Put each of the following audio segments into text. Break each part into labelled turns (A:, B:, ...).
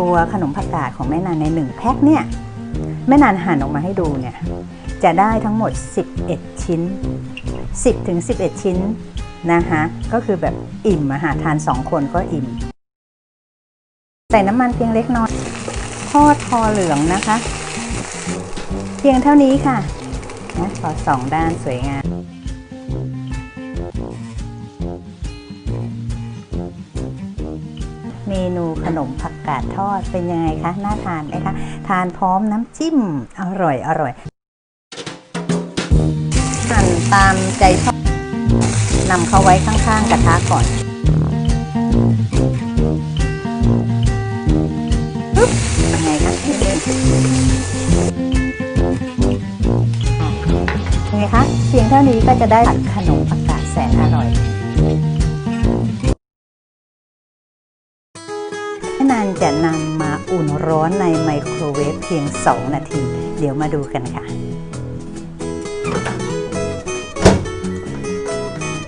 A: ตัวขนมผักกาดของแม่นานในหนึ่งแพ็คเนี่ยแม่นานหั่นออกมาให้ดูเนี่ยจะได้ทั้งหมด 11 ชิ้น 10ถึง11 ชิ้นนะคะก็คือแบบอิ่มอะค่ะทาน 2 คนก็อิ่ม ใส่น้ำมันเพียงเล็กน้อยทอดพอเหลืองนะคะ เพียงเท่านี้ค่ะนะพอสองด้านสวยงาม เมนูขนมผักกาดทอดเป็นยังไงคะน่าทานไหมคะทานพร้อมน้ำจิ้มอร่อยอร่อยหั่นตามใจชอบนำเข้าไว้ข้างๆกระทะก่อนปึ๊บเป็นไงคะเป็นไงคะเพียงเท่านี้ก็จะได้ขนมผัก แม่นานจะนำมาอุ่นร้อนในไมโครเวฟเพียง 2 นาที เดี๋ยวมาดูกันค่ะ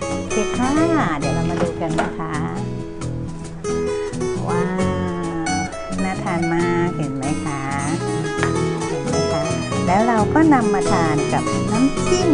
A: โอเคค่ะ เดี๋ยวเรามาดูกันนะคะ ว้าว น่าทานมากเห็นไหมคะ เห็นไหมคะ แล้วเราก็นำมาทานกับน้ำจิ้ม